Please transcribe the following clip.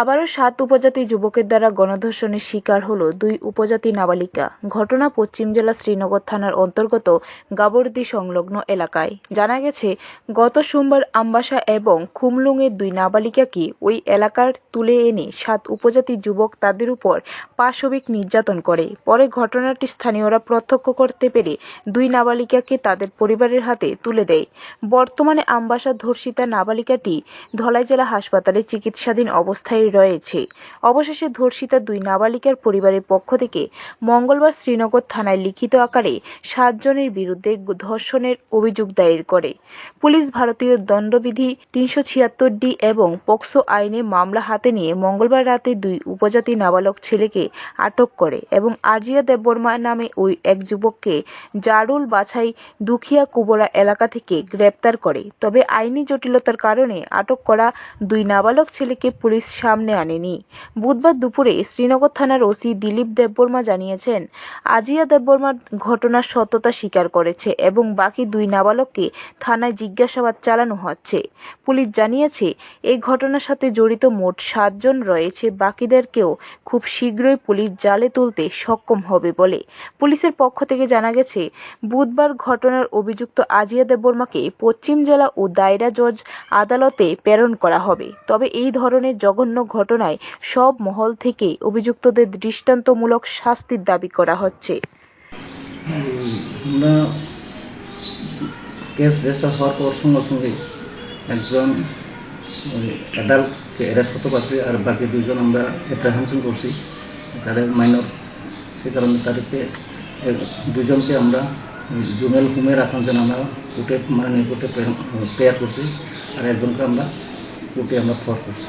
আবারও সাত উপজাতি যুবকের দ্বারা গণধর্ষণের শিকার হল দুই উপজাতি নাবালিকা। ঘটনা পশ্চিম জেলা শ্রীনগর থানার অন্তর্গত গাবর্দি সংলগ্ন এলাকায়। জানা গেছে, গত সোমবার আমবাসা এবং খুমলুংয়ের দুই নাবালিকাকে ওই এলাকার তুলে এনে সাত উপজাতি যুবক তাদের উপর পাশবিক নির্যাতন করে। পরে ঘটনাটি স্থানীয়রা প্রত্যক্ষ করতে পেরে দুই নাবালিকাকে তাদের পরিবারের হাতে তুলে দেয়। বর্তমানে আমবাসা ধর্ষিতা নাবালিকাটি ধলাই জেলা হাসপাতালে চিকিৎসাধীন অবস্থায় রয়েছে। অবশেষে ধর্ষিতা দুই নাবালিকার পরিবারের পক্ষ থেকে মঙ্গলবার শ্রীনগর থানায় লিখিত আকারে সাতজনের বিরুদ্ধে ধর্ষণের অভিযোগ দায়ের করে। পুলিশ ভারতীয় দণ্ডবিধি তিনশো ছিয়াত্তর ডি এবং পক্সো আইনে মামলা হাতে নিয়ে মঙ্গলবার রাতে দুই উপজাতি নাবালক ছেলেকে আটক করে এবং আজিয়া দেববর্মা নামে ওই এক যুবককে জারুল বাছাই দুখিয়া কুবরা এলাকা থেকে গ্রেপ্তার করে। তবে আইনি জটিলতার কারণে আটক করা দুই নাবালক ছেলেকে পুলিশ সামনে আনেনি। বুধবার দুপুরে শ্রীনগর থানার ওসি দিলীপ দেববর্মা জানিয়েছেন, আজিয়া দেববর্মা ঘটনার সত্যতা স্বীকার করেছে এবং বাকি দুই নাবালককে থানায় জিজ্ঞাসাবাদ চালানো হচ্ছে। পুলিশ জানিয়েছে, এই ঘটনার সাথে জড়িত মোট সাতজন রয়েছে, বাকিদেরকেও খুব শীঘ্রই পুলিশ জালে তুলতে সক্ষম হবে বলে। পুলিশের পক্ষ থেকে জানা গেছে, বুধবার ঘটনার অভিযুক্ত আজিয়া দেববর্মাকে পশ্চিম জেলা ও দায়রা জজ আদালতে প্রেরণ করা হবে। তবে এই ধরনের জঘন্য ঘটনায় সব মহল থেকে অভিযুক্তদের দৃষ্টান্তমূলক শাস্তির দাবি করা হচ্ছে। আমরা কেস রেজিস্টার হওয়ার পর সঙ্গে সঙ্গে একজন অ্যাডাল্টকে অ্যারেস্ট করতে পারছি আর বাকি দুজন আমরা অ্যাপ্রিহেনশন করছি। তাদের মাইনর সে কারণে তাদেরকে দুজনকে আমরা জুমেল হোমে রাখার জন্য আমরা কোর্টে মানে কোর্টে প্রেয়ার করছি। আর একজনকে আমরা কোর্টে আমরা ফর করছি।